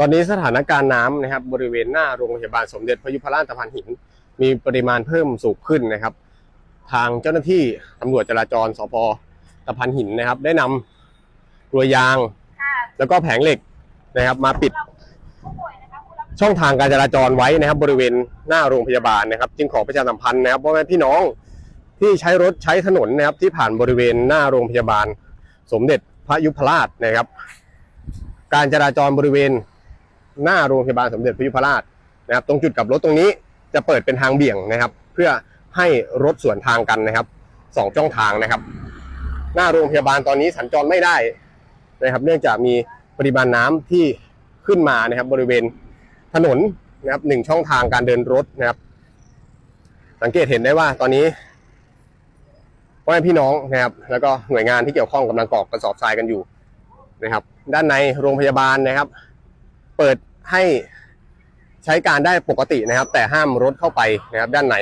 ตอนนี้สถานการณ์น้ำนะครับบริเวณหน้าโรงพยาบาลสมเด็จพระยุพราชตะพานหิน มีปริมาณเพิ่มสูงขึ้นนะครับ ทางเจ้าหน้าที่ตำรวจจราจรสพตะพานหินนะครับ ได้นำกลัวยาง แล้วก็แผงเหล็กนะครับ มาปิดช่องทางการจราจรไว้นะครับ บริเวณหน้าโรงพยาบาลนะครับ จึงขอประชาสัมพันธ์นะครับพ่อแม่พี่น้องที่ใช้รถใช้ถนนนะครับ ที่ผ่านบริเวณหน้าโรงพยาบาล สมเด็จพระยุพราชนะครับ การจราจรบริเวณ หน้าโรงพยาบาลสมเด็จพระยุพราชนะครับ ตรงจุดกลับรถตรงนี้จะเปิดเป็นทางเบี่ยงนะครับ เพื่อให้รถสวนทางกันนะครับสองช่องทางนะครับ หน้าโรงพยาบาลตอนนี้สัญจรไม่ได้นะครับ เนื่องจากมีปริมาณน้ำที่ขึ้นมานะครับ บริเวณถนนนะครับหนึ่งช่องทางการเดินรถนะครับ สังเกตเห็นได้ว่าตอนนี้พ่อแม่พี่น้องนะครับ แล้วก็หน่วยงานที่เกี่ยวข้องกำลังกรอกกระสอบทรายกันอยู่นะครับ ด้านในโรงพยาบาลนะครับ เปิด ให้ใช้การได้ปกตินะครับ แต่ห้ามรถเข้าไปนะครับด้านใน